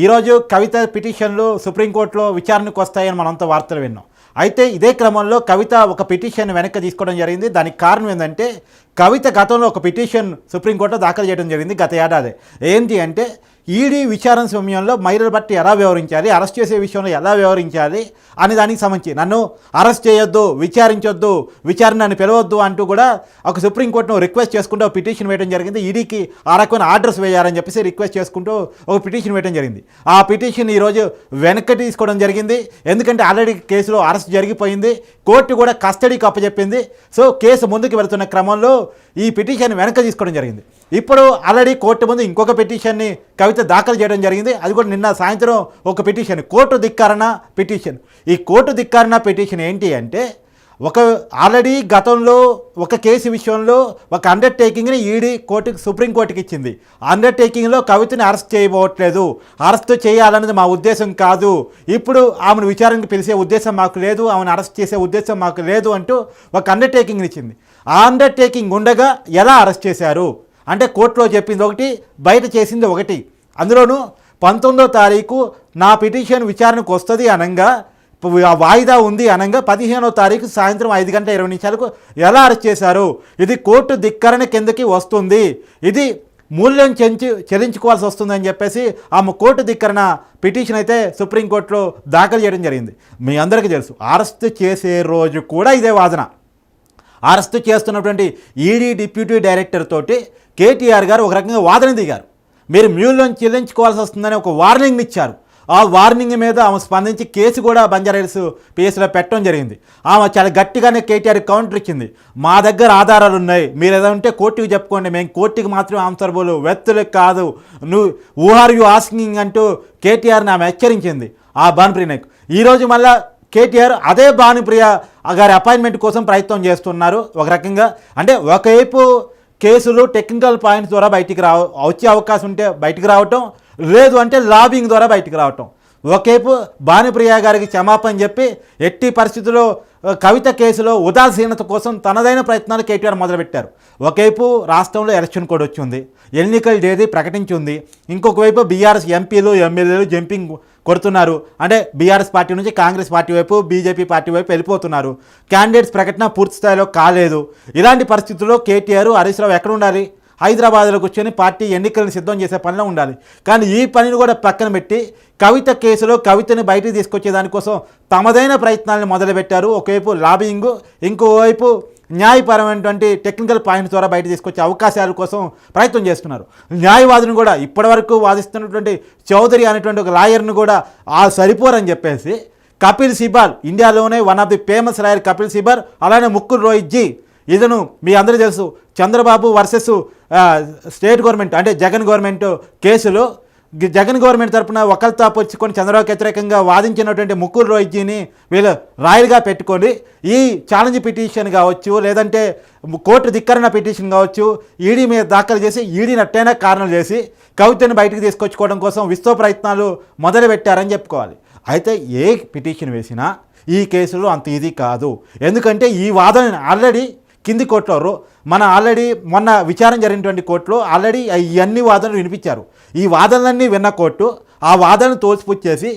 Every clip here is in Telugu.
ఈరోజు కవిత పిటిషన్లు సుప్రీంకోర్టులో విచారణకు వస్తాయని మనంతా వార్తలు విన్నాం. అయితే ఇదే క్రమంలో కవిత ఒక పిటిషన్ వెనక్కి తీసుకోవడం జరిగింది. దానికి కారణం ఏంటంటే కవిత గతంలో ఒక పిటిషన్ సుప్రీంకోర్టులో దాఖలు చేయడం జరిగింది గత ఏడాది. ఏంటి అంటే ఈడీ విచారణ సమయంలో మహిళల పట్టి ఎలా వ్యవహరించాలి అరెస్ట్ చేసే విషయంలో ఎలా వ్యవహరించాలి అనే దానికి సంబంధించి నన్ను అరెస్ట్ చేయొద్దు విచారించొద్దు విచారణ నన్ను పిలవద్దు అంటూ కూడా ఒక సుప్రీంకోర్టును రిక్వెస్ట్ చేసుకుంటూ ఒక పిటిషన్ వేయడం జరిగింది. ఈడీకి ఆ రకమైన ఆర్డర్స్ వేయాలని చెప్పేసి రిక్వెస్ట్ చేసుకుంటూ ఒక పిటిషన్ వేయడం జరిగింది. ఆ పిటిషన్ ఈరోజు వెనక్కి తీసుకోవడం జరిగింది. ఎందుకంటే ఆల్రెడీ కేసులో అరెస్ట్ జరిగిపోయింది. కోర్టు కూడా కస్టడీకి అప్పచెప్పింది. సో కేసు ముందుకు వెళ్తున్న క్రమంలో ఈ పిటిషన్ వెనక్కి తీసుకోవడం జరిగింది. ఇప్పుడు ఆల్రెడీ కోర్టు ముందు ఇంకొక పిటిషన్ని కవిత దాఖలు చేయడం జరిగింది. అది కూడా నిన్న సాయంత్రం ఒక పిటిషన్ కోర్టు ధిక్కారణ పిటిషన్. ఈ కోర్టు ధిక్కారణ పిటిషన్ ఏంటి అంటే ఒక ఆల్రెడీ గతంలో ఒక కేసు విషయంలో ఒక అండర్టేకింగ్ని ఈడీ కోర్టుకి సుప్రీంకోర్టుకి ఇచ్చింది. అండర్టేకింగ్లో కవితని అరెస్ట్ చేయబోవట్లేదు. అరెస్ట్ చేయాలన్నది మా ఉద్దేశం కాదు. ఇప్పుడు ఆమెను విచారణకు పిలిచే ఉద్దేశం మాకు లేదు. ఆమెను అరెస్ట్ చేసే ఉద్దేశం మాకు లేదు అంటూ ఒక అండర్టేకింగ్ని ఇచ్చింది. ఆ అండర్టేకింగ్ ఉండగా ఎలా అరెస్ట్ చేశారు? అంటే కోర్టులో చెప్పింది ఒకటి బయట చేసింది ఒకటి. అందులోనూ పంతొమ్మిదో తారీఖు నా పిటిషన్ విచారణకు వస్తుంది అనగా వాయిదా ఉంది అనగా పదిహేనో తారీఖు సాయంత్రం ఐదు గంటల ఇరవై నిమిషాలకు ఎలా అరెస్ట్ చేశారు? ఇది కోర్టు ధిక్కరణ కిందకి వస్తుంది. ఇది మూల్యం చెంచి చెల్లించుకోవాల్సి వస్తుందని చెప్పేసి ఆమె కోర్టు ధిక్కరణ పిటిషన్ అయితే సుప్రీంకోర్టులో దాఖలు చేయడం జరిగింది. మీ అందరికీ తెలుసు అరెస్ట్ చేసే రోజు కూడా ఇదే వాదన. అరెస్ట్ చేస్తున్నటువంటి ఈడీ డిప్యూటీ డైరెక్టర్ తోటి కేటీఆర్ గారు ఒక రకంగా వాదన దిగారు. మీరు మ్యూల్లోని చెల్లించుకోవాల్సి వస్తుందని ఒక వార్నింగ్ ఇచ్చారు. ఆ వార్నింగ్ మీద ఆమె స్పందించి కేసు కూడా బంజారాహిల్స్ పిఎస్లో పెట్టడం జరిగింది. ఆమె చాలా గట్టిగానే కేటీఆర్ కౌంటర్ ఇచ్చింది. మా దగ్గర ఆధారాలు ఉన్నాయి. మీరు ఏదో ఉంటే కోర్టుకి చెప్పుకోండి. మేము కోర్టుకి మాత్రమే ఆన్సర్బుల్ వ్యక్తులకు కాదు. నువ్వు ఊహార్ యూ ఆస్కింగ్ అంటూ కేటీఆర్ని ఆమె హెచ్చరించింది. ఆ బాన్ప్రీ నాయక్ ఈరోజు మళ్ళా కేటీఆర్ అదే భానుప్రియ గారి అపాయింట్మెంట్ కోసం ప్రయత్నం చేస్తున్నారు. ఒక రకంగా అంటే ఒకవైపు కేసులు టెక్నికల్ పాయింట్స్ ద్వారా బయటికి రావ వచ్చే అవకాశం ఉంటే బయటికి రావటం లేదు అంటే లాబింగ్ ద్వారా బయటికి రావటం. ఒకవైపు భానుప్రియ గారికి క్షమాపణ చెప్పి ఎట్టి పరిస్థితుల్లో కవిత కేసులో ఉదాసీనత కోసం తనదైన ప్రయత్నాలు కేటీఆర్ మొదలుపెట్టారు. ఒకవైపు రాష్ట్రంలో ఎలక్షన్ కోడ్ వచ్చింది ఎన్నికల తేదీ ప్రకటించి ఉంది ఇంకొక వైపు బీఆర్ఎస్ ఎంపీలు ఎమ్మెల్యేలు జంపింగ్ కొడుతున్నారు. అంటే బీఆర్ఎస్ పార్టీ నుంచి కాంగ్రెస్ పార్టీ వైపు బీజేపీ పార్టీ వైపు వెళ్ళిపోతున్నారు. క్యాండిడేట్స్ ప్రకటన పూర్తి స్థాయిలో కాలేదు. ఇలాంటి పరిస్థితుల్లో కేటీఆర్ హరీష్ రావు ఎక్కడ ఉండాలి? హైదరాబాద్లో కూర్చొని పార్టీ ఎన్నికలను సిద్ధం చేసే పనిలో ఉండాలి. కానీ ఈ పనిని కూడా పక్కన పెట్టి కవిత కేసులో కవితని బయటికి తీసుకొచ్చే దానికోసం తమదైన ప్రయత్నాలను మొదలుపెట్టారు. ఒకవైపు లాబింగ్ ఇంకోవైపు న్యాయపరమైనటువంటి టెక్నికల్ పాయింట్స్ ద్వారా బయట తీసుకొచ్చే అవకాశాల కోసం ప్రయత్నం చేస్తున్నారు. న్యాయవాదిని కూడా ఇప్పటివరకు వాదిస్తున్నటువంటి చౌదరి అనేటువంటి ఒక లాయర్ను కూడా ఆ సరిపోరని చెప్పేసి కపిల్ సిబాల్ ఇండియాలోనే one of the famous lawyer Kapil Sibal అలానే ముక్కుల్ రోహిత్ జీ. ఇతను మీ అందరూ తెలుసు చంద్రబాబు వర్సెస్ స్టేట్ గవర్నమెంట్ అంటే జగన్ గవర్నమెంట్ కేసులో జగన్ గవర్నమెంట్ తరపున ఒకరితో పొచ్చుకొని చంద్రబాబుకి వ్యతిరేకంగా వాదించినటువంటి ముక్కుల్ రోహిత్జీని వీళ్ళు రాయల్గా పెట్టుకొని ఈ ఛాలెంజ్ పిటిషన్ కావచ్చు లేదంటే కోర్టు ధిక్కరణ పిటిషన్ కావచ్చు ఈడీ మీద దాఖలు చేసి ఈడీ నట్టైనా కారణం చేసి కవితను బయటకు తీసుకొచ్చుకోవడం కోసం విశ్వ ప్రయత్నాలు మొదలుపెట్టారని చెప్పుకోవాలి. అయితే ఏ పిటిషన్ వేసినా ఈ కేసులో అంత ఇది కాదు. ఎందుకంటే ఈ వాదన ఆల్రెడీ కింది కోర్టులో మన ఆల్రెడీ మొన్న విచారణ జరిగినటువంటి కోర్టులో ఆల్రెడీ ఇవన్నీ వాదనలు వినిపించారు. ఈ వాదనలన్నీ విన్న కోర్టు ఆ వాదనను తోసిపుచ్చేసి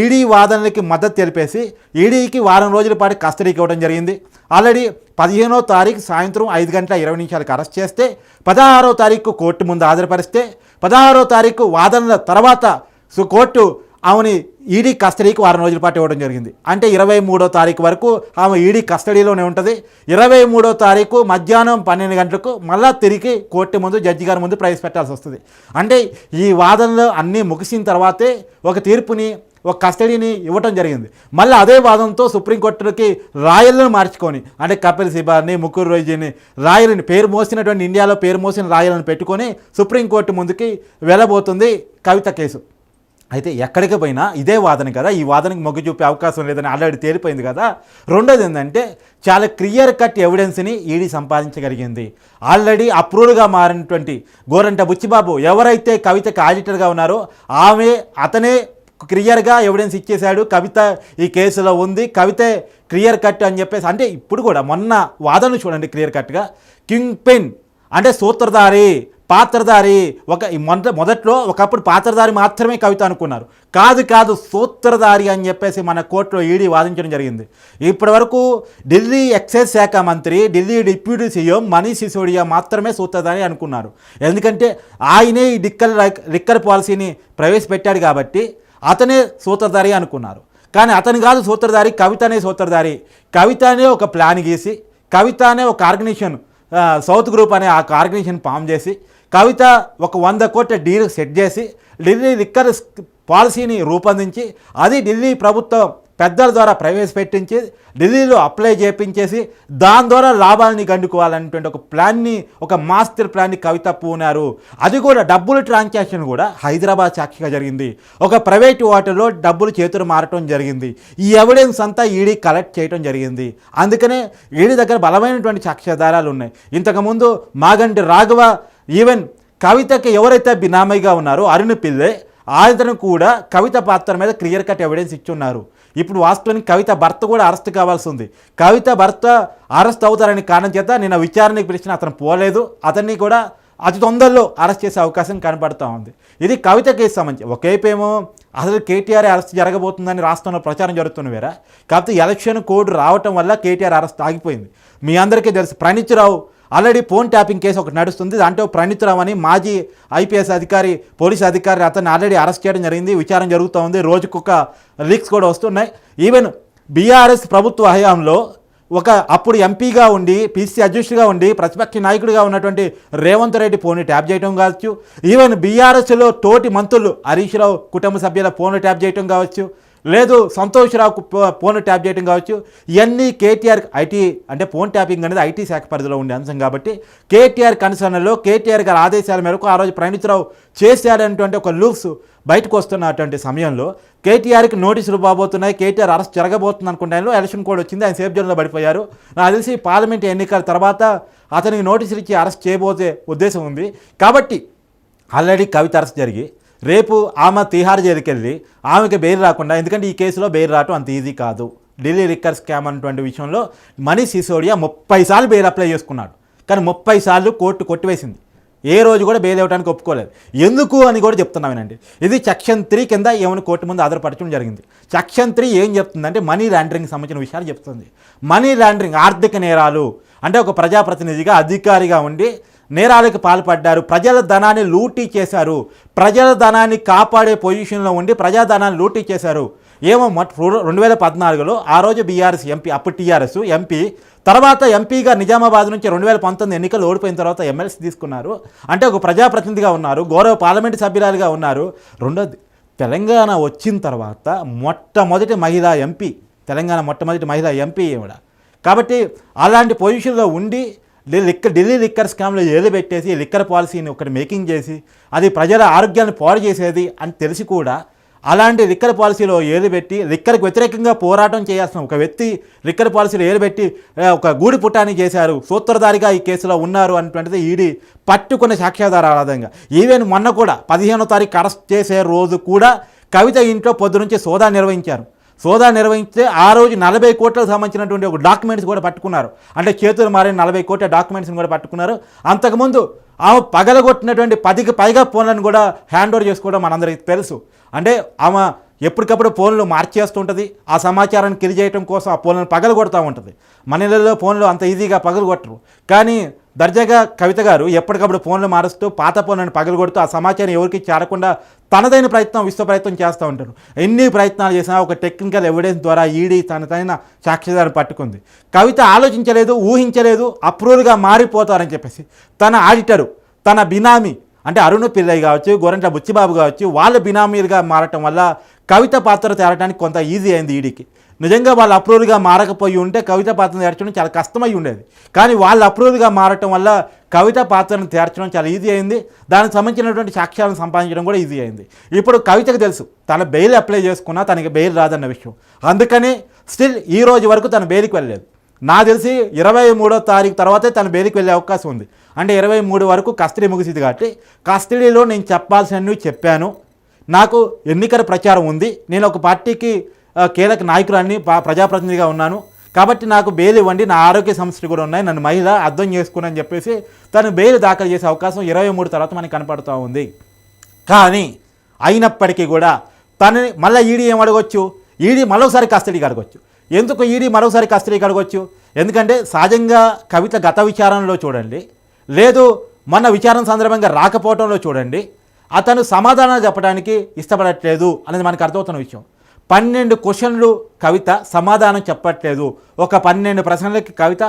ఈడీ వాదనలకి మద్దతు తెలిపేసి ఈడీకి వారం రోజుల పాటు కస్టడీకి ఇవ్వడం జరిగింది. ఆల్రెడీ పదిహేనో తారీఖు సాయంత్రం ఐదు గంటల ఇరవై నిమిషాలకు అరెస్ట్ చేస్తే పదహారో తారీఖు కోర్టు ముందు హాజరుపరిస్తే పదహారో తారీఖు వాదనల తర్వాత సో కోర్టు ఆమెని ఈడీ కస్టడీకి వారం రోజుల పాటు ఇవ్వడం జరిగింది. అంటే ఇరవై మూడో తారీఖు వరకు ఆమె ఈడీ కస్టడీలోనే ఉంటుంది. ఇరవై మూడో తారీఖు మధ్యాహ్నం పన్నెండు గంటలకు మళ్ళా తిరిగి కోర్టు ముందు జడ్జి గారి ముందు ప్రవేశపెట్టాల్సి వస్తుంది. అంటే ఈ వాదనలు అన్నీ ముగిసిన తర్వాతే ఒక తీర్పుని ఒక కస్టడీని ఇవ్వటం జరిగింది. మళ్ళీ అదే వాదంతో సుప్రీంకోర్టుకి రాయలను మార్చుకొని అంటే కపిల్ సిబార్ని ముకుర్ రోజీని రాయలని పేరు మోసినటువంటి ఇండియాలో పేరు మోసిన రాయలను పెట్టుకొని సుప్రీంకోర్టు ముందుకి వెళ్ళబోతుంది కవిత కేసు. అయితే ఎక్కడికి పోయినా ఇదే వాదన కదా ఈ వాదనకి మొగ్గు చూపే అవకాశం లేదని ఆల్రెడీ తేలిపోయింది కదా. రెండోది ఏంటంటే చాలా క్లియర్ కట్ ఎవిడెన్స్ని ఈడీ సంపాదించగలిగింది. ఆల్రెడీ అప్రూవ్డ్గా మారినటువంటి గోరంట బుచ్చిబాబు ఎవరైతే కవితకు ఆడిటర్గా ఉన్నారో ఆమె అతనే క్లియర్గా ఎవిడెన్స్ ఇచ్చేశాడు. కవిత ఈ కేసులో ఉంది. కవితే క్లియర్ కట్ అని చెప్పేసి అంటే ఇప్పుడు కూడా మొన్న వాదనలు చూడండి క్లియర్ కట్గా. కింగ్ పెన్ అంటే సూత్రధారి పాత్రధారి ఒక మొదట మొదట్లో ఒకప్పుడు పాత్రధారి మాత్రమే కవిత అనుకున్నారు. కాదు కాదు సూత్రధారి అని చెప్పేసి మన కోర్టులో ఈడీ వాదించడం జరిగింది. ఇప్పటి వరకు ఢిల్లీ ఎక్సైజ్ శాఖ మంత్రి ఢిల్లీ డిప్యూటీ సీఎం మనీష్ సిసోడియా మాత్రమే సూత్రధారి అనుకున్నారు. ఎందుకంటే ఆయనే ఈ డిక్కర్ లిక్కర్ పాలసీని ప్రవేశపెట్టాడు కాబట్టి అతనే సూత్రధారి అనుకున్నారు. కానీ అతను కాదు సూత్రధారి కవితనే సూత్రధారి. కవితనే ఒక ప్లాన్ గీసి కవిత అనే ఒక ఆర్గనైజేషన్ సౌత్ గ్రూప్ అనే ఆ ఆర్గనైజేషన్ ఫామ్ చేసి కవిత ఒక వంద కోట్ల డీల్ సెట్ చేసి ఢిల్లీ లిక్కర్ పాలసీని రూపొందించి అది ఢిల్లీ ప్రభుత్వం పెద్దల ద్వారా ప్రవేశపెట్టించి ఢిల్లీలో అప్లై చేపించేసి దాని ద్వారా లాభాలని గండుకోవాలనేటువంటి ఒక ప్లాన్ని ఒక మాస్టర్ ప్లాన్ని కవిత పూనారు. అది కూడా డబ్బుల ట్రాన్సాక్షన్ కూడా హైదరాబాద్ సాక్షిగా జరిగింది. ఒక ప్రైవేట్ హోటల్లో డబ్బులు చేతులు మారటం జరిగింది. ఈ ఎవిడెన్స్ అంతా ఈడీ కలెక్ట్ చేయడం జరిగింది. అందుకనే ఈడీ దగ్గర బలమైనటువంటి సాక్ష్యాధారాలు ఉన్నాయి. ఇంతకుముందు మాగంటి రాఘవ ఈవెన్ కవితకి ఎవరైతే బినామీగా ఉన్నారో అరుణ్ పిల్లే ఆయన కూడా కవిత పాత్ర మీద క్లియర్ కట్ ఎవిడెన్స్ ఇచ్చున్నారు. ఇప్పుడు వాస్తవానికి కవిత భర్త కూడా అరెస్ట్ కావాల్సి ఉంది. కవిత భర్త అరెస్ట్ అవుతారని కారణం చేత నిన్న విచారణకు పిలిచిన అతను పోలేదు. అతన్ని కూడా అతి తొందరలో అరెస్ట్ చేసే అవకాశం కనబడుతూ ఉంది. ఇది కవిత కేసు సంబంధించి. ఒకవైపు ఏమో అసలు కేటీఆర్ అరెస్ట్ జరగబోతుందని రాష్ట్రంలో ప్రచారం జరుగుతుంది వేరా? కాకపోతే ఎలక్షన్ కోడ్ రావటం వల్ల కేటీఆర్ అరెస్ట్ ఆగిపోయింది. మీ అందరికీ తెలుసు Praneeth Rao already phone tapping case ఒకటి నడుస్తుంది. దాంట్లో ప్రణీతరావు అని మాజీ ఐపీఎస్ అధికారి పోలీస్ అధికారి అతన్ని ఆల్రెడీ అరెస్ట్ చేయడం జరిగింది. విచారణ జరుగుతూ ఉంది. రోజుకొక లీక్స్ కూడా వస్తున్నాయి. ఈవెన్ బీఆర్ఎస్ ప్రభుత్వ హయాంలో ఒక అప్పుడు ఎంపీగా ఉండి పీసీ అధ్యక్షుడిగా ఉండి ప్రతిపక్ష నాయకుడిగా ఉన్నటువంటి రేవంత్ రెడ్డి ఫోన్ ట్యాప్ చేయడం కావచ్చు. ఈవెన్ బీఆర్ఎస్లో తోటి మంత్రులు హరీష్ రావు కుటుంబ సభ్యుల ఫోన్లు ట్యాప్ చేయడం కావచ్చు. లేదు సంతోష్ రావుకు ఫోన్ ట్యాప్ చేయడం కావచ్చు. ఇవన్నీ కేటీఆర్ ఐటీ అంటే ఫోన్ ట్యాపింగ్ అనేది ఐటీ శాఖ పరిధిలో ఉండే అంశం కాబట్టి కేటీఆర్ కన్సర్న్లో కేటీఆర్ గారి ఆదేశాల మేరకు ఆ రోజు ప్రణీత్రావు చేశాడనేటువంటి ఒక లూప్స్ బయటకు వస్తున్నటువంటి సమయంలో కేటీఆర్కి నోటీసులు బాబోతున్నాయి కేటీఆర్ అరెస్ట్ జరగబోతుంది అనుకుంటాను ఎలక్షన్ కోడ్ వచ్చింది. ఆయన సేఫ్ జోన్లో పడిపోయారు. నాకు తెలిసి పార్లమెంట్ ఎన్నికల తర్వాత అతనికి నోటీసులు ఇచ్చి అరెస్ట్ చేయబోతే ఉద్దేశం ఉంది. కాబట్టి ఆల్రెడీ కవిత అరెస్ట్ జరిగి రేపు ఆమె తిహార్ జైలుకెళ్ళి ఆమెకి బెయిల్ రాకుండా ఎందుకంటే ఈ కేసులో బెయిల్ రావటం అంత ఈజీ కాదు. ఢిల్లీ లిక్కర్ స్కామ్ అనేటువంటి విషయంలో మనీష్ సిసోడియా ముప్పై సార్లు బెయిల్ అప్లై చేసుకున్నాడు. కానీ ముప్పై సార్లు కోర్టు కొట్టివేసింది. ఏ రోజు కూడా బెయిల్ ఇవ్వడానికి ఒప్పుకోలేదు. ఎందుకు అని కూడా చెప్తున్నామేనండి ఇది సెక్షన్ త్రీ కింద ఏమైనా కోర్టు ముందు ఆధారపరచడం జరిగింది. సెక్షన్ త్రీ ఏం చెప్తుందంటే మనీ లాండరింగ్ సంబంధించిన విషయాలు చెప్తుంది. మనీ లాండరింగ్ ఆర్థిక నేరాలు అంటే ఒక ప్రజాప్రతినిధిగా అధికారిగా ఉండి నేరాలకు పాల్పడ్డారు. ప్రజల ధనాన్ని లూటీ చేశారు. ప్రజల ధనాన్ని కాపాడే పొజిషన్లో ఉండి ప్రజా ధనాన్ని లూటీ చేశారు. ఏమో రెండు వేల పద్నాలుగులో ఆ రోజు బీఆర్ఎస్ ఎంపీ అప్పుడు టీఆర్ఎస్ ఎంపీ తర్వాత ఎంపీగా నిజామాబాద్ నుంచి రెండు వేల పంతొమ్మిది ఎన్నికలు ఓడిపోయిన తర్వాత ఎమ్మెల్సీ తీసుకున్నారు. అంటే ఒక ప్రజాప్రతినిధిగా ఉన్నారు గౌరవ పార్లమెంటు సభ్యురాలుగా ఉన్నారు. రెండోది తెలంగాణ వచ్చిన తర్వాత మొట్టమొదటి మహిళా ఎంపీ తెలంగాణ మొట్టమొదటి మహిళా ఎంపీ ఈవిడ. కాబట్టి అలాంటి పొజిషన్లో ఉండి లిక్కర్ ఢిల్లీ లిక్కర్ స్కామ్లో ఏలు పెట్టేసి లిక్కర్ పాలసీని ఒకటి మేకింగ్ చేసి అది ప్రజల ఆరోగ్యాన్ని పాడు చేసేది అని తెలిసి కూడా అలాంటి లిక్కర్ పాలసీలో ఏలు పెట్టి లిక్కర్కి వ్యతిరేకంగా పోరాటం చేయాల్సిన ఒక వ్యక్తి లిక్కర్ పాలసీలో ఏలు పెట్టి ఒక గూడి పుట్టాన్ని చేశారు సూత్రధారిగా ఈ కేసులో ఉన్నారు అనేటువంటిది ఈడీ పట్టుకున్న సాక్ష్యాధారాల ఆధారంగా. ఈవెన్ మొన్న కూడా పదిహేనో తారీఖు అరెస్ట్ చేసే రోజు కూడా కవిత ఇంట్లో పొద్దు నుంచి సోదా నిర్వహించారు. సోదా నిర్వహించితే ఆ రోజు నలభై కోట్లకు సంబంధించినటువంటి ఒక డాక్యుమెంట్స్ కూడా పట్టుకున్నారు. అంటే చేతులు మారిన నలభై కోట్ల డాక్యుమెంట్స్ని కూడా పట్టుకున్నారు. అంతకుముందు ఆమె పగలగొట్టినటువంటి పదికి పైగా ఫోన్లను కూడా హ్యాండ్ ఓవర్ చేసుకోవడం మనందరికీ తెలుసు. అంటే ఆమె ఎప్పటికప్పుడు ఫోన్లు మార్చేస్తుంటుంది. ఆ సమాచారాన్ని కిలి చేయడం కోసం ఆ ఫోన్లను పగలగొడతా ఉంటుంది. మన ఇళ్ళల్లో ఫోన్లు అంత ఈజీగా పగలగొట్టరు. కానీ దర్జాగా కవిత గారు ఎప్పటికప్పుడు ఫోన్లు మారుస్తూ పాత ఫోన్లను పగలగొడుతూ ఆ సమాచారం ఎవరికి చేరకుండా తనదైన ప్రయత్నం విశ్వ ప్రయత్నం చేస్తూ ఉంటారు. ఎన్ని ప్రయత్నాలు చేసినా ఒక టెక్నికల్ ఎవిడెన్స్ ద్వారా ఈడీ తనదైన సాక్షిదారు పట్టుకుంది. కవిత ఆలోచించలేదు ఊహించలేదు అప్రూవల్గా మారిపోతారని చెప్పేసి తన ఆడిటరు తన బినామీ అంటే అరుణ్ పిల్లయ్య కావచ్చు గోరంట్ల బుచ్చిబాబు కావచ్చు వాళ్ళ బినామీలుగా మారటం వల్ల కవిత పాత్ర తేరడానికి కొంత ఈజీ అయింది ఈడీకి. నిజంగా వాళ్ళు అప్రూవల్గా మారకపోయి ఉంటే కవిత పాత్రను తీర్చడం చాలా కష్టమై ఉండేది. కానీ వాళ్ళు అప్రూవల్గా మారటం వల్ల కవిత పాత్రను తీర్చడం చాలా ఈజీ అయింది. దానికి సంబంధించినటువంటి సాక్ష్యాలను సంపాదించడం కూడా ఈజీ అయింది. ఇప్పుడు కవితకు తెలుసు తన బెయిల్ అప్లై చేసుకున్నా తనకి బెయిల్ రాదన్న విషయం. అందుకని స్టిల్ ఈ రోజు వరకు తన బెయిల్కి వెళ్ళలేదు. నా తెలిసి ఇరవై మూడో తారీఖు తర్వాతే తన బెయిల్కి వెళ్ళే అవకాశం ఉంది. అంటే ఇరవై మూడు వరకు కస్టడీ ముగిసింది కాబట్టి కస్టడీలో నేను చెప్పాల్సినవి చెప్పాను. నాకు ఎన్నికల ప్రచారం ఉంది. నేను ఒక పార్టీకి కీలక నాయకురాన్ని ప్రజాప్రతినిధిగా ఉన్నాను. కాబట్టి నాకు బెయిల్ ఇవ్వండి నా ఆరోగ్య సమస్యలు కూడా ఉన్నాయి నన్ను మహిళ అర్థం చేసుకుని చెప్పేసి తను బెయిల్ దాఖలు చేసే అవకాశం ఇరవై మూడు తర్వాత మనకి కనపడుతూ ఉంది. కానీ అయినప్పటికీ కూడా తనని మళ్ళీ ఈడీ ఏం అడగొచ్చు? ఈడీ మరోసారి కస్టడీకి అడగొచ్చు ఎందుకు ఈడీ మరోసారి కస్టడీకి అడగొచ్చు ఎందుకంటే సహజంగా కవిత గత విచారణలో చూడండి లేదు మొన్న విచారణ సందర్భంగా రాకపోవడంలో చూడండి అతను సమాధానాలు చెప్పడానికి ఇష్టపడట్లేదు అనేది మనకు అర్థమవుతున్న విషయం. పన్నెండు క్వశ్చన్లు కవిత సమాధానం చెప్పట్లేదు. ఒక పన్నెండు ప్రశ్నలకి కవిత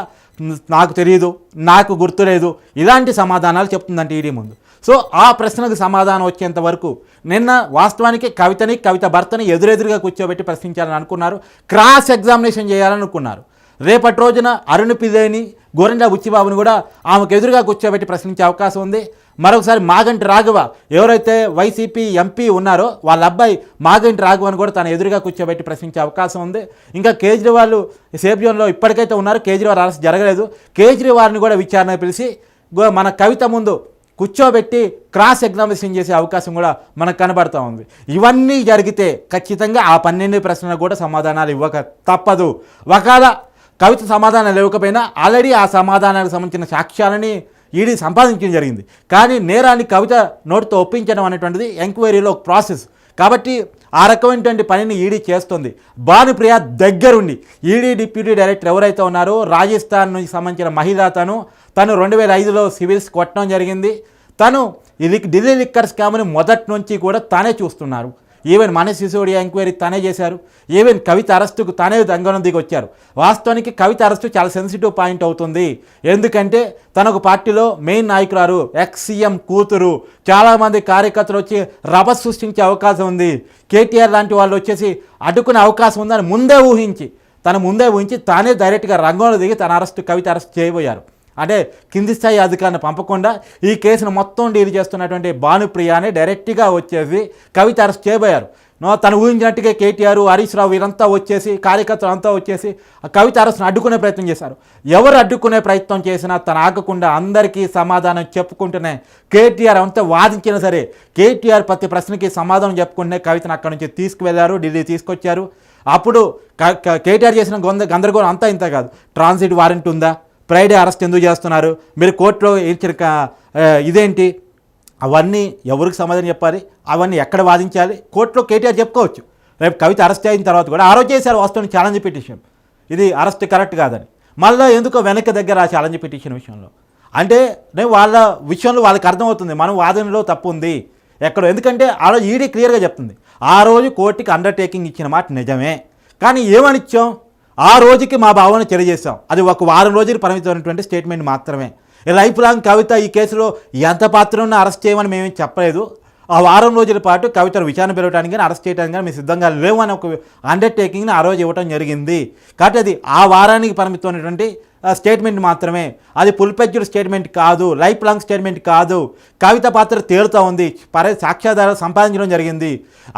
నాకు తెలియదు నాకు గుర్తులేదు ఇలాంటి సమాధానాలు చెప్తుందంటే ఈడీ ముందు. సో ఆ ప్రశ్నకు సమాధానం వచ్చేంత వరకు నిన్న వాస్తవానికి కవితని కవిత భర్తని ఎదురెదురుగా కూర్చోబెట్టి ప్రశ్నించాలని అనుకున్నారు. క్రాస్ ఎగ్జామినేషన్ చేయాలనుకున్నారు రేపటి రోజున అరుణ్ పిదేని గోరెండా బుచ్చిబాబుని కూడా ఆమెకు ఎదురుగా కూర్చోబెట్టి ప్రశ్నించే అవకాశం ఉంది. మరొకసారి మాగంటి రాఘవ ఎవరైతే వైసీపీ ఎంపీ ఉన్నారో వాళ్ళ అబ్బాయి మాగంటి రాఘవని కూడా తన ఎదురుగా కూర్చోబెట్టి ప్రశ్నించే అవకాశం ఉంది. ఇంకా కేజ్రీవాల్ సేఫ్ ఇప్పటికైతే ఉన్నారు. కేజ్రీవాల్ అరెస్ట్ జరగలేదు. కేజ్రీవాల్ని కూడా విచారణ పిలిచి మన కవిత ముందు కూర్చోబెట్టి క్రాస్ ఎగ్జామినేషన్ చేసే అవకాశం కూడా మనకు కనబడుతూ ఉంది. ఇవన్నీ జరిగితే ఖచ్చితంగా ఆ పన్నెండు ప్రశ్నలకు కూడా సమాధానాలు ఇవ్వక తప్పదు. ఒకవేళ కవిత సమాధానాలు ఇవ్వకపోయినా ఆల్రెడీ ఆ సమాధానాలకు సంబంధించిన సాక్ష్యాలని ఈడీ సంపాదించడం జరిగింది. కానీ నేరాన్ని కవిత నోటితో ఒప్పించడం అనేటువంటిది ఎంక్వైరీలో ఒక ప్రాసెస్. కాబట్టి ఆ రకమైనటువంటి పనిని ఈడీ చేస్తుంది. భానుప్రియ దగ్గరుండి ఈడీ డిప్యూటీ డైరెక్టర్ ఎవరైతే ఉన్నారో రాజస్థాన్ నుంచి సంబంధించిన మహిళ తను తను రెండు వేల ఐదులో సివిల్స్ కొట్టడం జరిగింది. తను ఇది ఢిల్లీ లిక్కర్ స్కామ్ని మొదటి నుంచి కూడా తానే చూస్తున్నారు. ఈవెన్ మనీష్ సిసోడియా ఎంక్వైరీ తానే చేశారు. ఈవెన్ కవిత అరెస్టుకు తానే రంగం దిగి వచ్చారు వాస్తవానికి కవిత అరెస్టు చాలా సెన్సిటివ్ పాయింట్ అవుతుంది. ఎందుకంటే తనకు పార్టీలో మెయిన్ నాయకురారు ఎక్స్ సీఎం కూతురు చాలామంది కార్యకర్తలు వచ్చి రభ సృష్టించే అవకాశం ఉంది. కేటీఆర్ లాంటి వాళ్ళు వచ్చేసి అడ్డుకునే అవకాశం ఉందని ముందే ఊహించి తన ముందే ఊహించి తానే డైరెక్ట్గా రంగంలో దిగి తన అరెస్టు కవిత అరెస్ట్ చేయబోయారు. అంటే కింది స్థాయి అధికారిని పంపకుండా ఈ కేసును మొత్తం డీల్ చేస్తున్నటువంటి భానుప్రియాని డైరెక్ట్గా వచ్చేసి కవిత అరెస్ట్ చేయబోయారు. నో తను ఊహించినట్టుగా కేటీఆర్ హరీష్ రావు వీరంతా వచ్చేసి కార్యకర్తలు అంతా వచ్చేసి ఆ కవిత అరెస్ట్ను అడ్డుకునే ప్రయత్నం చేశారు. ఎవరు అడ్డుకునే ప్రయత్నం చేసినా తను ఆగకుండా అందరికీ సమాధానం చెప్పుకుంటూనే కేటీఆర్ అంతా వాదించినా సరే కేటీఆర్ ప్రతి ప్రశ్నకి సమాధానం చెప్పుకుంటూనే కవితను అక్కడి నుంచి తీసుకువెళ్ళారు ఢిల్లీ తీసుకొచ్చారు. అప్పుడు కేటీఆర్ చేసిన గొంద గందరగోళం అంతా ఇంత కాదు. ట్రాన్సిట్ వారెంట్ ఉందా? ఫ్రైడే అరెస్ట్ ఎందుకు చేస్తున్నారు? మీరు కోర్టులో ఇచ్చిన ఇదేంటి? అవన్నీ ఎవరికి సమాధానం చెప్పాలి? అవన్నీ ఎక్కడ వాదించాలి? కోర్టులో కేటీఆర్ చెప్పుకోవచ్చు. రేపు కవిత అరెస్ట్ అయిన తర్వాత కూడా ఆ రోజు చేశారు వాస్తవం ఛాలెంజ్ పిటిషన్. ఇది అరెస్ట్ కరెక్ట్ కాదని. మళ్ళీ ఎందుకో వెనక్కి దగ్గర ఆ ఛాలెంజ్ పిటిషన్ విషయంలో. అంటే నేను వాళ్ళ విషయంలో వాళ్ళకి అర్థమవుతుంది. మనం వాదనలో తప్పు ఉంది. ఎక్కడ ఎందుకంటే ఆ రోజు ఈడీ క్లియర్గా చెప్తుంది. ఆ రోజు కోర్టుకి అండర్టేకింగ్ ఇచ్చిన మాట నిజమే. కానీ ఏమనిచ్చాం ఆ రోజుకి మా భావన తెలియజేశాం. అది ఒక వారం రోజులు పరిమితమైనటువంటి స్టేట్మెంట్ మాత్రమే. లైఫ్ లాంగ్ కవిత ఈ కేసులో ఎంత పాత్రను అరెస్ట్ చేయమని మేమేం చెప్పలేదు. ఆ వారం రోజుల పాటు కవితను విచారణ పెరగడానికి కానీ అరెస్ట్ చేయడానికి కానీ మేము సిద్ధంగా లేవు అని ఒక అండర్టేకింగ్ని ఆ రోజు ఇవ్వడం జరిగింది. కాబట్టి అది ఆ వారానికి పరిమితమైనటువంటి స్టేట్మెంట్ మాత్రమే. అది పుల్పెజ్డ్ స్టేట్మెంట్ కాదు లైఫ్ లాంగ్ స్టేట్మెంట్ కాదు. కవిత పాత్ర తేలుతూ ఉంది. పరే సాక్ష్యాధారాలు సంపాదించడం జరిగింది.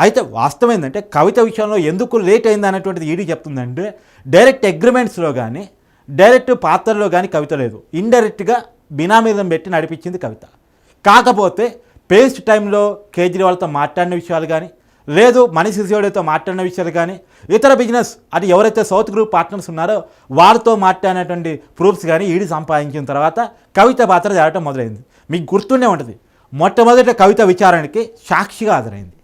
అయితే వాస్తవం ఏంటంటే కవిత విషయంలో ఎందుకు లేట్ అయింది అనేటువంటిది ఈడీ చెప్తుందంటే డైరెక్ట్ అగ్రిమెంట్స్లో కానీ డైరెక్ట్ పాత్రలో కానీ కవిత లేదు. ఇండైరెక్ట్గా బినామీదం పెట్టి నడిపించింది కవిత. కాకపోతే పేస్ట్ టైంలో కేజ్రీవాల్తో మాట్లాడిన విషయాలు కానీ లేదు మనిషి సిసోడియాతో మాట్లాడిన విషయాలు కానీ ఇతర బిజినెస్ అది ఎవరైతే సౌత్ గ్రూప్ పార్ట్నర్స్ ఉన్నారో వారితో మాట్లాడినటువంటి ప్రూఫ్స్ కానీ ఈడి సంపాదించిన తర్వాత కవిత పాత్ర జరగటం మొదలైంది. మీకు గుర్తుండే ఉంటుంది. మొట్టమొదట కవిత విచారణకి సాక్షిగా హాజరైంది.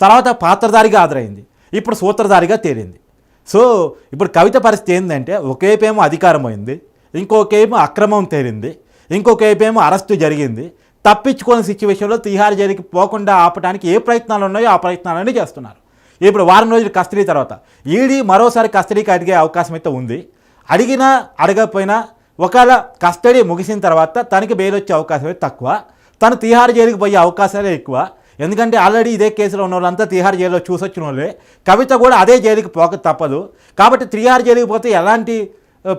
తర్వాత పాత్రధారిగా హాజరైంది. ఇప్పుడు సూత్రధారిగా తేలింది. సో ఇప్పుడు కవిత పరిస్థితి ఏంటంటే ఒకేపేమో అధికారం అయింది ఇంకొకేమో అక్రమం తేలింది ఇంకొకేపేమో అరెస్టు జరిగింది తప్పించుకోని సిచ్యువేషన్లో తిహార్ జైలుకి పోకుండా ఆపడానికి ఏ ప్రయత్నాలు ఉన్నాయో ఆ ప్రయత్నాలన్నీ చేస్తున్నారు. ఇప్పుడు వారం రోజులు కస్టడీ తర్వాత ఈడీ మరోసారి కస్టడీకి అడిగే అవకాశం అయితే ఉంది. అడిగినా అడగకపోయినా ఒకవేళ కస్టడీ ముగిసిన తర్వాత తనకి బెయిల్ వచ్చే అవకాశం అయితే తక్కువ. తను తిహార్ జైలుకి పోయే అవకాశాలే ఎక్కువ. ఎందుకంటే ఆల్రెడీ ఇదే కేసులో ఉన్న వాళ్ళంతా తిహార్ జైల్లో చూసొచ్చిన వాళ్ళే. కవిత కూడా అదే జైలుకి పోక తప్పదు. కాబట్టి తిహార్ జైలుకి పోతే ఎలాంటి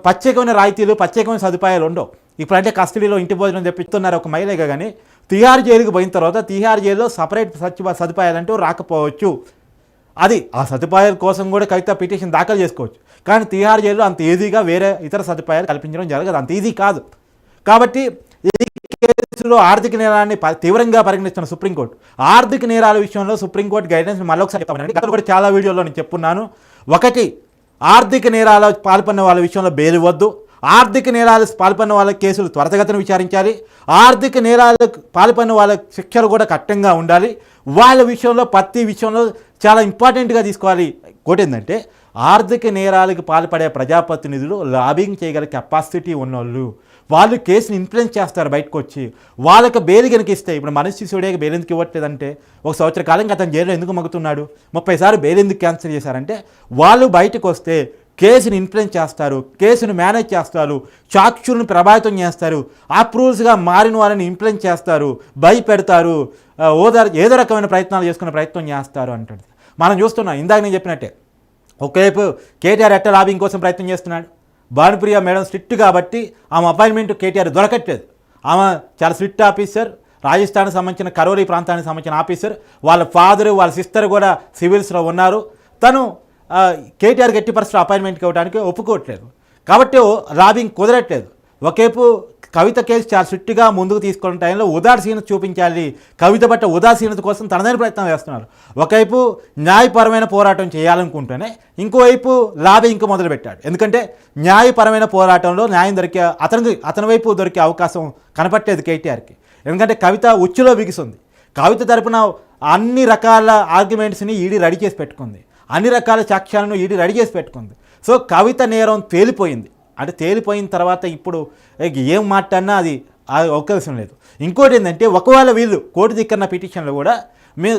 ప్రత్యేకమైన రాయితీలు ప్రత్యేకమైన సదుపాయాలు ఉండవు. ఇప్పుడంటే కస్టడీలో ఇంటి భోజనం తెప్పిస్తున్నారు ఒక మహిళగా కానీ తిహార్ జైలుకి పోయిన తర్వాత తిహార్ జైల్లో సపరేట్ సచివ సదుపాయాలంటూ రాకపోవచ్చు. అది ఆ సదుపాయాల కోసం కూడా కవిత పిటిషన్ దాఖలు చేసుకోవచ్చు. కానీ తిహార్ జైల్లో అంత ఈజీగా వేరే ఇతర సదుపాయాలు కల్పించడం జరగదు. అంత ఈజీ కాదు. కాబట్టి ఈ కేసులో ఆర్థిక నేరాన్ని తీవ్రంగా పరిగణిస్తున్న సుప్రీంకోర్టు. ఆర్థిక నేరాల విషయంలో సుప్రీంకోర్టు గైడెన్స్ మళ్ళొకసారి చెప్తామండి గతంలో కూడా చాలా వీడియోలో నేను చెప్పున్నాను. ఒకటి ఆర్థిక నేరాల పాల్పడిన వాళ్ళ విషయంలో బెయిల్ ఇవ్వద్దు ఆర్థిక నేరాలు పాల్పడిన వాళ్ళ కేసులు త్వరతగతిన విచారించాలి. ఆర్థిక నేరాలకు పాల్పడిన వాళ్ళ శిక్షలు కూడా కట్టంగా ఉండాలి. వాళ్ళ విషయంలో ప్రతి విషయంలో చాలా ఇంపార్టెంట్గా తీసుకోవాలి. ఇంకోటి ఏంటంటే ఆర్థిక నేరాలకు పాల్పడే ప్రజాప్రతినిధులు లాబింగ్ చేయగల కెపాసిటీ ఉన్నోళ్ళు. వాళ్ళు కేసుని ఇన్ఫ్లుయెన్స్ చేస్తారు బయటకు వచ్చి వాళ్ళకి బెయిల్ కనుక ఇస్తే ఇప్పుడు మనిషి శిశువుడే బెయిల్ ఎందుకు ఇవ్వట్లేదంటే ఒక సంవత్సర కాలంగా అతను జైల్లో ఎందుకు మగ్గుతున్నాడు? ముప్పై సార్లు బెయిల్ ఎందుకు క్యాన్సిల్ చేశారంటే వాళ్ళు బయటకు వస్తే కేసుని ఇన్ఫ్లుయెన్స్ చేస్తారు కేసును మేనేజ్ చేస్తారు సాక్షులను ప్రభావితం చేస్తారు అప్రూవ్స్గా మారిన వాళ్ళని ఇన్ఫ్లుయెన్స్ చేస్తారు భయపెడతారు ఆ, ఓదార్ ఏదో రకమైన ప్రయత్నాలు చేసుకునే ప్రయత్నం చేస్తారు అంటాడు. మనం చూస్తున్నాం ఇందాక నేను చెప్పినట్టే. ఒకవైపు కేటీఆర్ ఎట్ట లాబింగ్ కోసం ప్రయత్నం చేస్తున్నాడు? భానుప్రియ మేడం స్ట్రిక్ట్ కాబట్టి ఆమె అపాయింట్మెంట్ కేటీఆర్ దొరకట్లేదు. ఆమె చాలా స్ట్రిక్ట్ ఆఫీసర్ రాజస్థాన్కి సంబంధించిన కరోలి ప్రాంతానికి సంబంధించిన ఆఫీసర్ వాళ్ళ ఫాదర్ వాళ్ళ సిస్టర్ కూడా సివిల్స్లో ఉన్నారు. తను కేటీఆర్ గట్టి పరిస్థితులు అపాయింట్మెంట్కి ఇవ్వడానికి ఒప్పుకోవట్లేదు. కాబట్టి లాబింగ్ కుదరట్లేదు. ఒకేపు కవిత కేసు చాలా స్ట్రిక్ట్గా ముందుకు తీసుకున్న టైంలో ఉదాసీనత చూపించాలి. కవిత పట్ల ఉదాసీనత కోసం తనదైన ప్రయత్నం చేస్తున్నారు. ఒకవైపు న్యాయపరమైన పోరాటం చేయాలనుకుంటేనే ఇంకోవైపు లాభ ఇంక మొదలుపెట్టాడు. ఎందుకంటే న్యాయపరమైన పోరాటంలో న్యాయం దొరికే అతనికి అతని వైపు దొరికే అవకాశం కనపట్టలేదు కేటీఆర్కి. ఎందుకంటే కవిత ఉచ్చులో బిగుసుంది. కవిత తరపున అన్ని రకాల ఆర్గ్యుమెంట్స్ని ఈడీ రెడీ చేసి పెట్టుకుంది. అన్ని రకాల సాక్ష్యాలను ఈడీ రెడీ చేసి పెట్టుకుంది. సో కవిత నేరం తేలిపోయింది. అంటే తేలిపోయిన తర్వాత ఇప్పుడు ఏం మాట్లాడినా అది అది అవకాశం లేదు. ఇంకోటి ఏంటంటే ఒకవేళ వీళ్ళు కోర్టు దిక్కన్న పిటిషన్లో కూడా మీ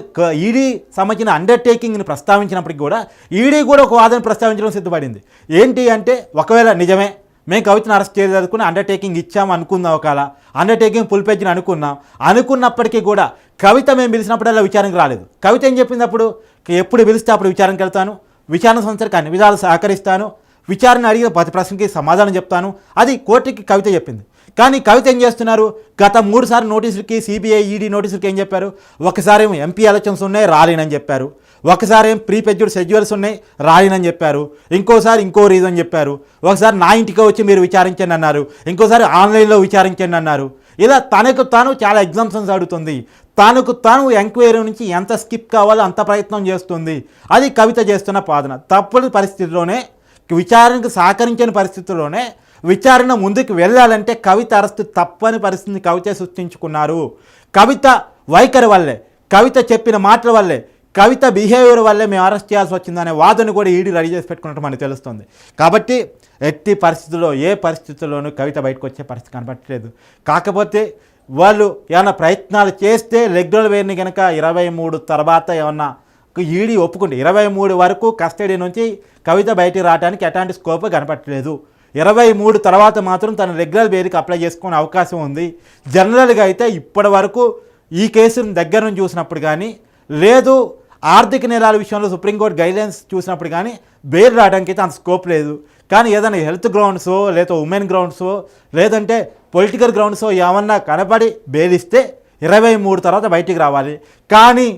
ఈడీ సంబంధించిన అండర్టేకింగ్ని ప్రస్తావించినప్పటికీ కూడా ఈడీ కూడా ఒక వాదన ప్రస్తావించడం సిద్ధపడింది. ఏంటి అంటే ఒకవేళ నిజమే మేము కవితను అరెస్ట్ చేయదనుకుని అండర్టేకింగ్ ఇచ్చాము అనుకుందాం ఒకవేళ. అండర్టేకింగ్ పుల్పేజ్ని అనుకున్నాం. అనుకున్నప్పటికీ కూడా కవిత మేము పిలిచినప్పుడల్లా విచారణకు రాలేదు. కవిత ఏం చెప్పింది అప్పుడు? ఎప్పుడు పిలిస్తే అప్పుడు విచారణకు వెళ్తాను. విచారణ సంస్థలకు అన్ని విధాలు సహకరిస్తాను. విచారణ అడిగిన ప్రతి ప్రశ్నకి సమాధానం చెప్తాను. అది కోర్టుకి కవిత చెప్పింది. కానీ కవిత ఏం చేస్తున్నారు? గత మూడుసార్లు నోటీసులకి సిబిఐ ఈడీ నోటీసులకి ఏం చెప్పారు? ఒకసారి ఎంపీ ఎలక్షన్స్ ఉన్నాయి రాలేనని చెప్పారు. ఒకసారి ఏం ప్రీ పెజ్డ్ షెడ్యూల్స్ ఉన్నాయి రాయనని చెప్పారు. ఇంకోసారి ఇంకో రీజన్ చెప్పారు. ఒకసారి నా ఇంటికి వచ్చి మీరు విచారించండి అన్నారు. ఇంకోసారి ఆన్లైన్లో విచారించండి అన్నారు. ఇలా తనకు తాను చాలా ఎగ్జామ్షన్స్ అడుగుతుంది. తనకు తాను ఎంక్వైరీ నుంచి ఎంత స్కిప్ కావాలో అంత ప్రయత్నం చేస్తుంది. అది కవిత చేస్తున్న పాదన. తప్పని పరిస్థితిలోనే విచారణకు సహకరించని పరిస్థితుల్లోనే విచారణ ముందుకు వెళ్ళాలంటే కవిత అరెస్ట్ తప్పని పరిస్థితిని కవిత సృష్టించుకున్నారు. కవిత వైఖరి వల్లే కవిత చెప్పిన మాటల వల్లే కవిత బిహేవియర్ వల్లే మేము అరెస్ట్ చేయాల్సి వచ్చిందనే వాదన కూడా ఈడీ రెడీ చేసి పెట్టుకున్నట్టు మనకు తెలుస్తుంది. కాబట్టి ఎట్టి పరిస్థితుల్లో ఏ పరిస్థితుల్లోనూ కవిత బయటకు వచ్చే పరిస్థితి కనపట్టలేదు కాకపోతే వాళ్ళు ఏమైనా ప్రయత్నాలు చేస్తే రెగ్యులర్ వేర్ని కనుక ఇరవై మూడు తర్వాత ఏమన్నా ఈడీ ఒప్పుకుంటే ఇరవై మూడు వరకు కస్టడీ నుంచి కవిత బయటికి రావడానికి ఎలాంటి స్కోప్ కనపట్టలేదు ఇరవై మూడు తర్వాత మాత్రం తన రెగ్యులర్ బెయిల్కి అప్లై చేసుకునే అవకాశం ఉంది. జనరల్గా అయితే ఇప్పటి వరకు ఈ కేసును దగ్గర నుంచి చూసినప్పుడు కానీ లేదు ఆర్థిక నేరాల విషయంలో సుప్రీంకోర్టు గైడ్లైన్స్ చూసినప్పుడు కానీ బెయిల్ రావడానికి అయితే అంత స్కోప్ లేదు. కానీ ఏదైనా హెల్త్ గ్రౌండ్సో లేదా ఉమెన్ గ్రౌండ్సో లేదంటే పొలిటికల్ గ్రౌండ్సో ఏమన్నా కనపడి బెయిల్ ఇస్తే ఇరవై మూడు తర్వాత బయటికి రావాలి. కానీ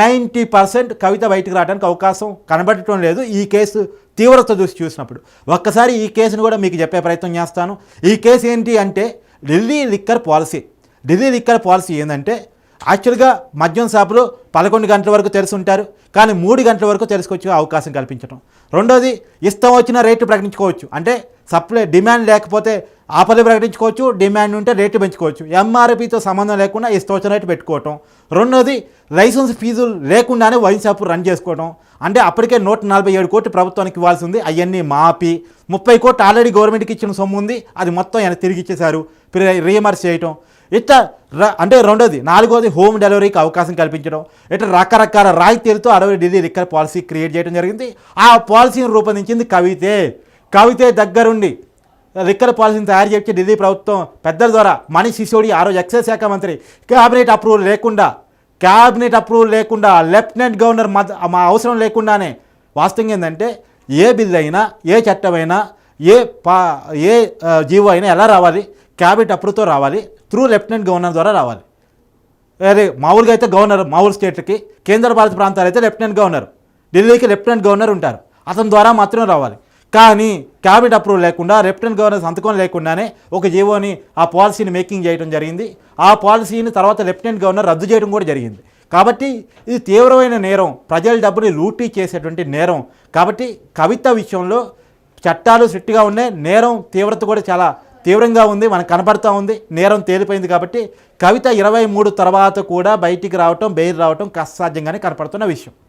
నైంటీ పర్సెంట్ కవిత బయటకు రావడానికి అవకాశం కనబడటం లేదు. ఈ కేసు తీవ్రత చూసి చూసినప్పుడు. ఒక్కసారి ఈ కేసును కూడా మీకు చెప్పే ప్రయత్నం చేస్తాను. ఈ కేసు ఏంటి అంటే Delhi liquor policy. Delhi liquor policy ఏంటంటే యాక్చువల్గా మద్యం షాపులు పదకొండు గంటల వరకు తెరిచి ఉంటారు కానీ మూడు గంటల వరకు తెలుసుకొచ్చే అవకాశం కల్పించడం రెండోది ఇష్టం వచ్చిన రేటు ప్రకటించుకోవచ్చు. అంటే సప్లై డిమాండ్ లేకపోతే ఆఫర్లు ప్రకటించుకోవచ్చు డిమాండ్ ఉంటే రేటు పెంచుకోవచ్చు. ఎంఆర్పితో సంబంధం లేకుండా ఇష్టం వచ్చిన రేటు పెట్టుకోవటం. రెండోది లైసెన్స్ ఫీజులు లేకుండానే వైన్ షాపు రన్ చేసుకోవడం అంటే అప్పటికే నూట నలభై ఏడు కోట్లు ప్రభుత్వానికి ఇవ్వాల్సి ఉంది అవన్నీ మాపి ముప్పై కోట్లు ఆల్రెడీ గవర్నమెంట్కి ఇచ్చిన సొమ్ము ఉంది. అది మొత్తం ఆయన తిరిగి ఇచ్చేశారు. రీఎమర్స్ చేయటం. ఇట్లా అంటే రెండోది నాలుగోది హోమ్ డెలివరీకి అవకాశం కల్పించడం. ఇట్లా రకరకాల రాయితీలతో అరవై డిగ్రీ లిక్కర్ పాలసీ క్రియేట్ చేయడం జరిగింది. ఆ పాలసీని రూపొందించింది కవితే. కవితే దగ్గరుండి లిక్కర్ పాలసీని తయారు చేసి ఢిల్లీ ప్రభుత్వం పెద్దల ద్వారా మనీష్ సిసోడి ఆ రోజు ఎక్సైజ్ శాఖ మంత్రి క్యాబినెట్ అప్రూవల్ లేకుండా క్యాబినెట్ అప్రూవల్ లేకుండా లెఫ్టినెంట్ గవర్నర్ మద మా అవసరం లేకుండానే వాస్తవం ఏంటంటే ఏ బిల్ అయినా ఏ చట్టమైనా ఏ పా ఏ జీవో అయినా ఎలా రావాలి? క్యాబినెట్ అప్రూవ్తో రావాలి త్రూ లెఫ్టినెంట్ గవర్నర్ ద్వారా రావాలి. అదే మామూలుగా అయితే గవర్నర్ మామూలు స్టేట్లకి కేంద్ర భారత ప్రాంతాలు అయితే లెఫ్టినెంట్ గవర్నర్ ఢిల్లీకి లెఫ్టినెంట్ గవర్నర్ ఉంటారు. అతని ద్వారా మాత్రమే రావాలి. కానీ క్యాబినెట్ అప్రూవల్ లేకుండా లెఫ్టినెంట్ గవర్నర్ సంతకం లేకుండానే ఒక జీవోని ఆ పాలసీని మేకింగ్ చేయడం జరిగింది. ఆ పాలసీని తర్వాత లెఫ్టినెంట్ గవర్నర్ రద్దు చేయడం కూడా జరిగింది. కాబట్టి ఇది తీవ్రమైన నేరం ప్రజల డబ్బుని లూటీ చేసేటువంటి నేరం. కాబట్టి కవిత విషయంలో చట్టాలు స్ట్రిక్ట్గా ఉన్నాయి నేరం తీవ్రత కూడా చాలా తీవ్రంగా ఉంది మనకు కనపడతా ఉంది నేరం తేలిపోయింది కాబట్టి కవిత ఇరవై మూడు తర్వాత కూడా బయటికి రావటం బెయిల్ రావటం కష్టసాధ్యంగానే కనపడుతున్న విషయం.